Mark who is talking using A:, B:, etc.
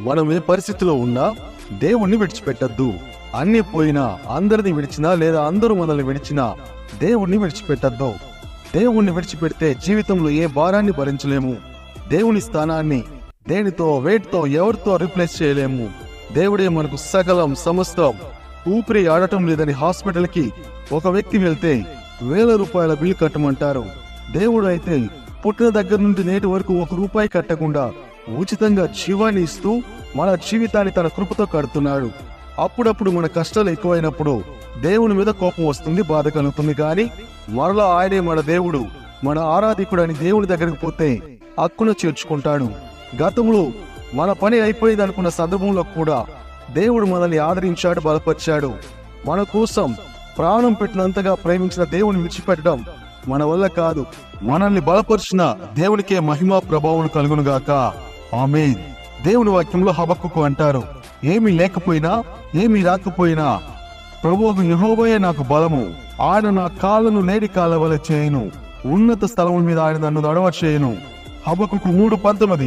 A: మనం ఏ పరిస్థితిలో ఉన్నా దేవుణ్ణి విడిచిపెట్టద్దు. అన్ని పోయినా అందరిని విడిచినా లేదా అందరూ మనల్ని విడిచినా దేవుణ్ణి విడిచిపెట్టద్దు. దేవుణ్ణి విడిచిపెడితే జీవితంలో ఏ భారాన్ని భరించలేము. దేవుని స్థానాన్ని దేనితో వేటితో ఎవరితో రిప్లేస్ చేయలేము. దేవుడే మనకు సకలం సమస్తం. ఊపిరి ఆడటం లేదని హాస్పిటల్కి ఒక వ్యక్తి వెళ్తే వేల రూపాయల బిల్ కట్టమంటారు. దేవుడు అయితే పుట్టిన దగ్గర నుండి నేటి వరకు ఒక రూపాయి కట్టకుండా ఉచితంగా జీవాన్ని ఇస్తూ మన జీవితాన్ని తన కృపతో కడుతున్నాడు. అప్పుడప్పుడు మన కష్టాలు ఎక్కువైనప్పుడు దేవుని మీద కోపం వస్తుంది బాధ కలుగుతుంది కానీ మరలా ఆయనే మన దేవుడు మన ఆరాధికుడు అని దేవుని దగ్గరికి పోతే హక్కును చేర్చుకుంటాడు. గతంలో మన పని అయిపోయింది అనుకున్న సందర్భంలో కూడా దేవుడు మనల్ని ఆదరించాడు బలపరిచాడు. మన కోసం ప్రాణం పెట్టినంతగా ప్రేమించిన దేవుని విడిచిపెట్టడం మన వల్ల కాదు. మనల్ని బలపరిచిన దేవునికే మహిమా ప్రభావం కలుగునుగాక. ఆమె దేవుని వాక్యంలో హబక్కుకు అంటారు ఏమి లేకపోయినా ఏమి రాకపోయినా ప్రభువు యెహోవాయే నాకు బలము. ఆయన నా కాళ్ళను లేడి కాళ్ళ వల్ల చేయను. ఉన్నత స్థలముల మీద ఆయన నన్ను నడవ చేయను హబకుకు మూడు పంతొమ్మిది.